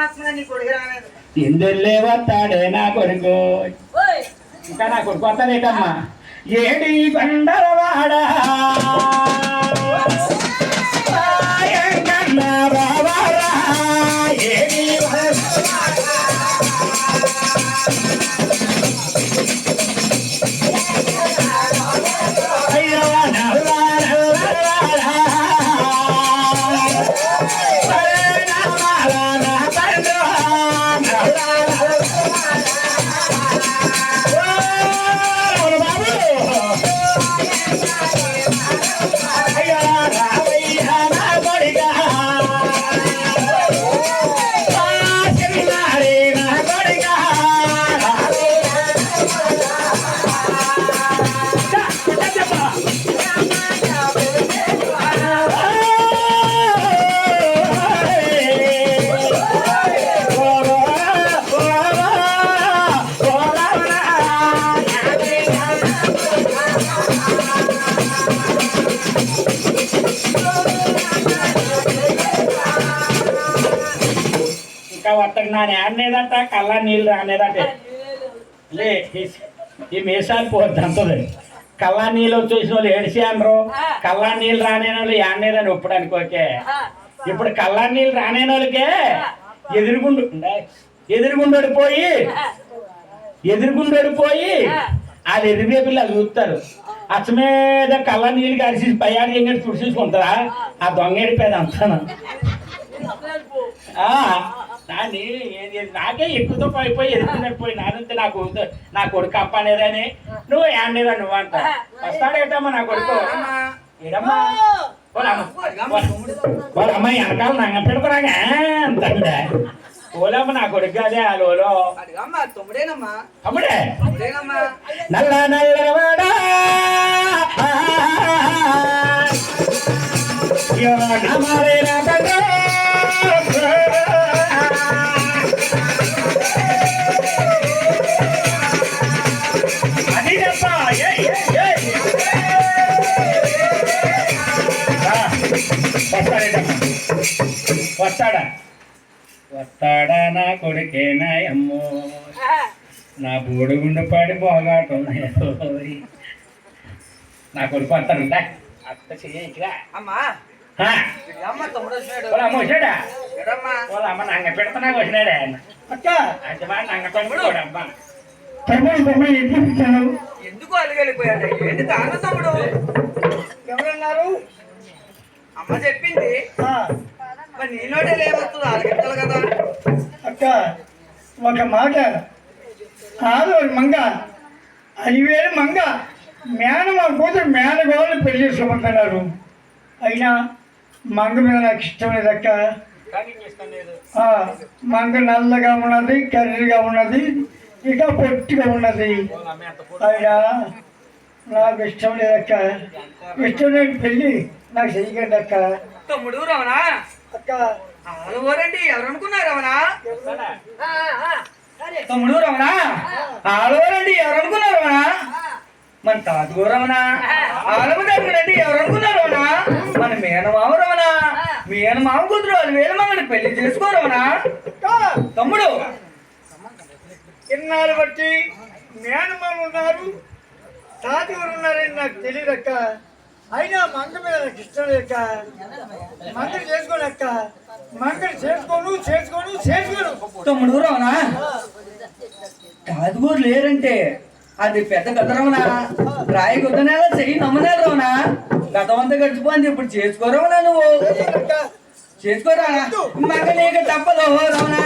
వస్తుందా నీ ఇందులే వస్తాడే నా కొడుకు. ఇంకా నా కొడుకు వస్తానేటమ్మా ఏడి బండరవాడ? రాయంగన్న రావారా, ఇంకా వత్తకు నా ఆడనేదట కళ్ళ నీళ్ళు రానేదట లే ఈ- మీసాలు పోద్దంతది. కళ్ళ నీళ్ళు వచ్చేసిన వాళ్ళు ఏడిసి అనరు. కళ్ళ నీళ్ళు రానే వాళ్ళు ఆడనేదని ఒప్పుడు అనుకోకే ఇప్పుడు కళ్ళ నీళ్ళు రానే వాళ్ళకే ఎదురుగుండు ఎదురుగుండోడు పోయి ఎదురుగుండోడు పోయి వాళ్ళు ఎదురుగే పిల్లలు చూస్తారు. అచ్చమేద కళ్ళ నీళ్ళు కలిసి పయ్యాడు ఎంగడి తుడిచేసుకుంటారా ఆ. దొంగ ఎడిపోయేది అంతాను? ఆ, దాన్ని ఏది- ఏది నాకే ఎక్కువతో పడిపోయి ఎదుగుతున్నట్టు పోయి నానంతే నాకు వద్దు. నా కొడుకు అప్ప అనేదని నువ్వు ఏండేదా నువ్వు అంట వస్తాడేటమ్మా నా కొడుకు ఏడమ్మా వాళ్ళ అమ్మ వాళ్ళ అమ్మాయి వెనకాల నాకు పెడుకురాగా అంతండే ఓలమ్మ నా కొడుకు అదే ఆ లోలో అడిగమ్మా తమ్ముడేనమ్మా అమ్ముడే తమ్ముడేనమ్మా నల్ల నల్లవాడా హమారే నా వస్తాడా? వస్తాడా నా కొడుకేనా అమ్మో నా బోడుగుండు పడి పోగాటం. నా కొడుకు వస్తాను అత్త చెయ్యరా అమ్మా. అమ్మ తమ్ముడు వచ్చినాడు. వాళ్ళ అమ్మ వచ్చాడా? వాళ్ళ అమ్మ నంగ పెడతా వచ్చినాడే? నంగ తమ్ముడు. అమ్మ ఎందుకు అలిగెళ్ళిపోయాడు ఏంటి తాను తమ్ముడు? ఎవరన్నారు? అమ్మ చెప్పింది. మరి లేవస్తుంది కదా. అక్క ఒక మాట. కాదు మంగ. వేరు మంగ. మేన మా కూతురు మేనగోళ్ళు పెళ్ళి చేసుకోమంటున్నారు అయినా మంగ మీద నాకు ఇష్టం లేదు అక్క. ఆ, మంగ నల్లగా ఉన్నది కర్రీగా ఉన్నది ఇక పొట్టిగా ఉన్నది. అయినా నాకు ఇష్టం లేదక్క ఇష్టం లేని పెళ్ళి నాకు చెయ్యకండి అక్క. తమ్ముడు అక్క ఆడవారండి ఎవరు అనుకున్నారు రమణ? తమ్ముడు రమణ? ఆడవారండి ఎవరు అనుకున్నారు రమణ? మన తాతగో రమణ. ఆడవదండి ఎవరు అనుకున్నారు రమణ? మన మేనమామ రమణ. మేనమామ కూతురు వాళ్ళు వేలు మమ్మల్ని పెళ్ళి చేసుకో రమణ. తమ్ముడు. ఇన్నాళ్ళు బట్టి మేనమామ ఉన్నారు తాతగారు ఉన్నారని నాకు తెలియదు అక్క అయినా మంగ మీద నాకు ఇష్టం లేక. మంగని చేసుకోను అక్క మంగని చేసుకోను చేసుకోను చేసుకోను. తమ్ముడు లేరంటే అది పెద్ద గత రమణ. రాయి గుద్దనేలా చెయ్యి నమ్మనేల రమణ. గతం అంతా గడిచిపోయింది. ఇప్పుడు చేసుకోరమణ నువ్వు. చేసుకోరా మగ నీకు తప్పదు రమణ.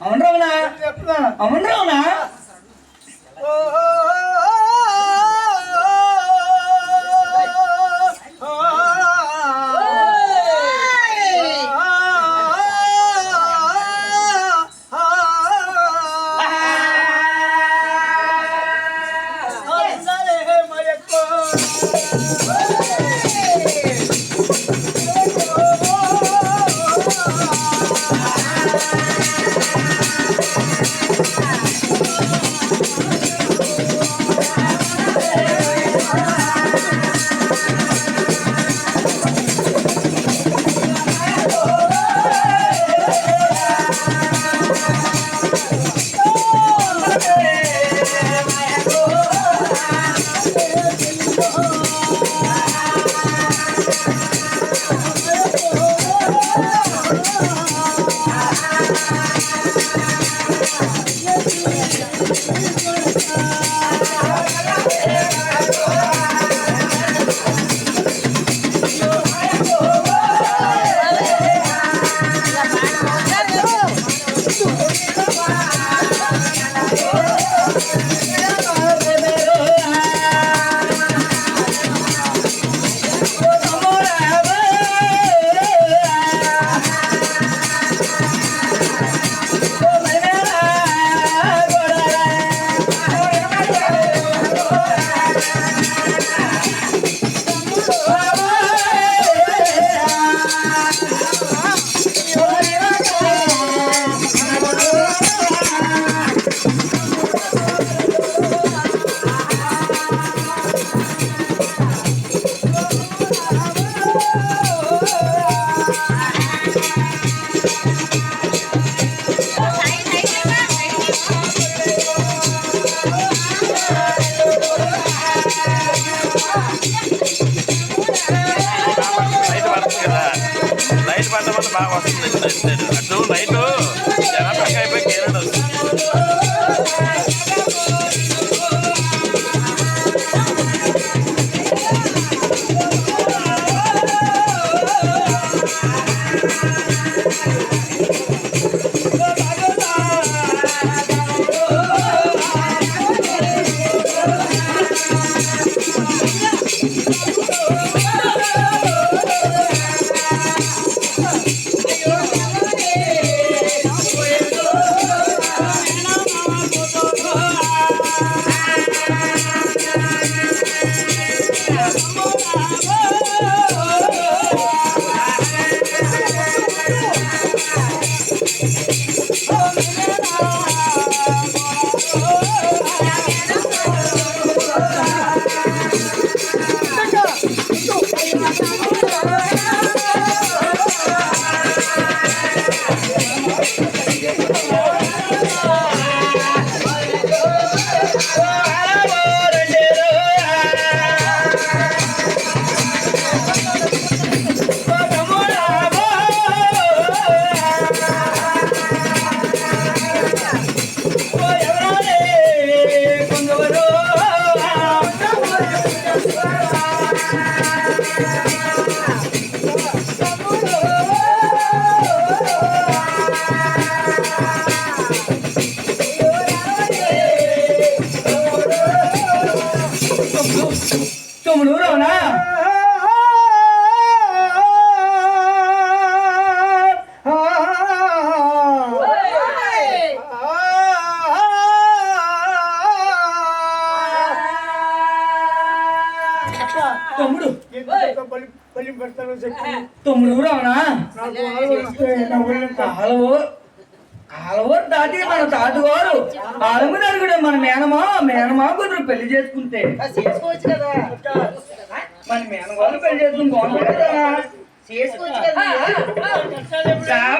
అవునరావునా అవునరావునా ಬೈಲು తమ్ముడు రమణ తమ్ముడు పల్లి పెడతాను చెప్పి తమ్ముడు రమణ నాకు ఆలోచన వస్తే నా ఒళ్ళంతా కాలువ కాలువ దాటి మన తాతగారు ఆలము నరుగుడు మన మేనమా మేనమా కుదురు పెళ్ళి చేసుకుంటే. చేసుకోవచ్చు కదా. మన మేనవాళ్ళు పెళ్ళి చేసుకుని బాగుంటుంది కదా. చేసుకోవచ్చు కదా.